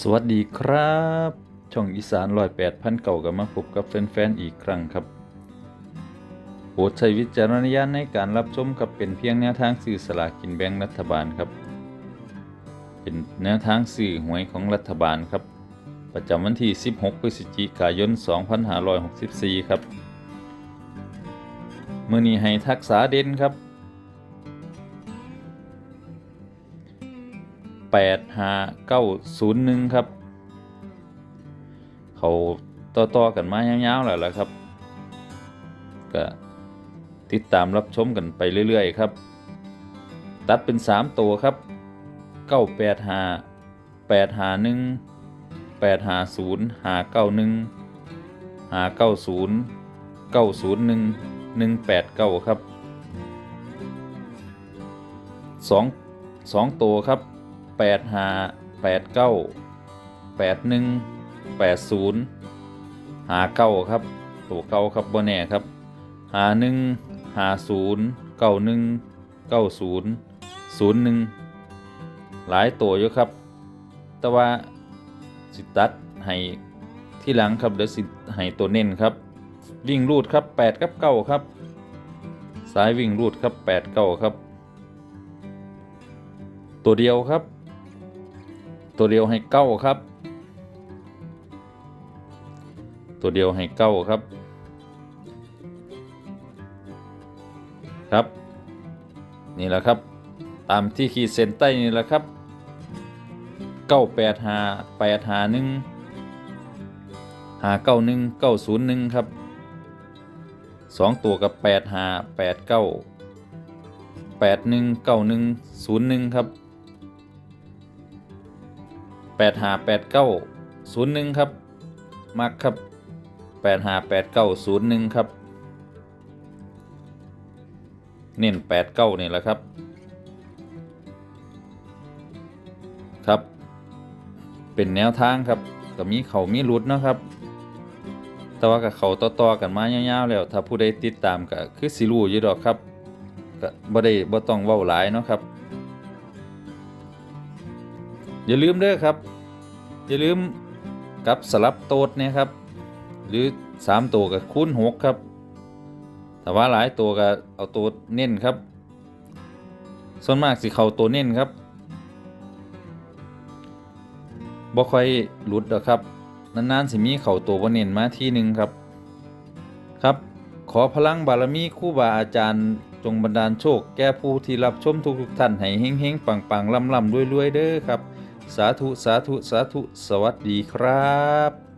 สวัสดีครับ ช่องอีสานรอยแปดพันเก่ากับมาพบกับแฟนๆอีกครั้งครับโปรดใช้วิจารณญาณในการรับชมครับเป็นเพียงแนวทางสื่อสลากกินแบ่งรัฐบาลครับ เป็นแนวทางสื่อหวยของรัฐบาลครับ ประจำวันที่ 16 พฤศจิกายน 2564 ครับ มือนี้ให้ทักษาเด่นครับ แปดห้าเก้าศูนย์หนึ่งครับ เขาต่อๆกันมายาวๆแล้วล่ะครับ ก็ติดตามรับชมกันไปเรื่อยๆครับ ตัดเป็นสามตัวครับเก้าแปดห้าแปดห้าหนึ่งแปดห้าศูนย์ห้าเก้าหนึ่งห้าเก้าศูนย์เก้าศูนย์หนึ่งหนึ่งแปดเก้าครับสองสองตัวครับ แปดห้าแปดเก้าแปดหนึ่งแปดศูนย์หาเก้าครับตัวเก้าครับบ่แน่ครับหาหนึ่งหาศูนย์เก้าหนึ่งเก้าศูนย์ศูนย์หนึ่งหลายตัวอยู่ครับ แต่ว่าสิตัดให้ที่หลังครับเดี๋ยวสิให้ตัวเน้นครับ วิ่งรูดครับแปดกับเก้าครับสายวิ่งรูดครับแปดเก้าครับ ตัวเดียวครับ ตัวเดียวให้เก้าครับ ตัวเดียวให้เก้าครับ ครับ นี่แหละครับ ตามที่ขีดเส้นใต้นี่แหละครับเก้าแปดหาแปดหาหนึ่งหาเก้าหนึ่งเก้าศูนย์หนึ่งครับสองตัวกับแปดหาแปดเก้าแปดหนึ่งเก้าหนึ่งศูนย์หนึ่งครับ แปดหาแปดเก้าศูนย์หนึ่งครับ มักครับแปดหาแปดเก้าศูนย์หนึ่งครับ เน้นแปดเก้านี่แหละครับ ครับ เป็นแนวทางครับก็มีเขามีรุดนะครับ แต่ว่ากับเขาต่อๆกันมายาวๆแล้ว ถ้าผู้ใดติดตามก็คือสิรู้อยู่ดอกครับก็บ่ได้บ่ต้องเว้าหลายเนาะครับ อย่าลืมเด้อครับ อย่าลืมกับสลับโตดเนี่ยครับ หรือ3ตัวกับคูณ6ครับแต่ว่าหลายตัวก็เอาตัวเน้นครับ ส่วนมากสิเข้าตัวเน้นครับบ่ค่อยหลุดดอกครับนานๆสิมีเข้าตัวบ่เน้นมาทีหนึ่งครับ ครับ ขอพลังบารมีครูบาอาจารย์จงบันดาลโชค แก่ผู้ที่รับชมทุกๆท่านให้เฮงๆปังๆล่ำๆรวยๆเด้อครับ สาธุสาธุสาธุสวัสดีครับ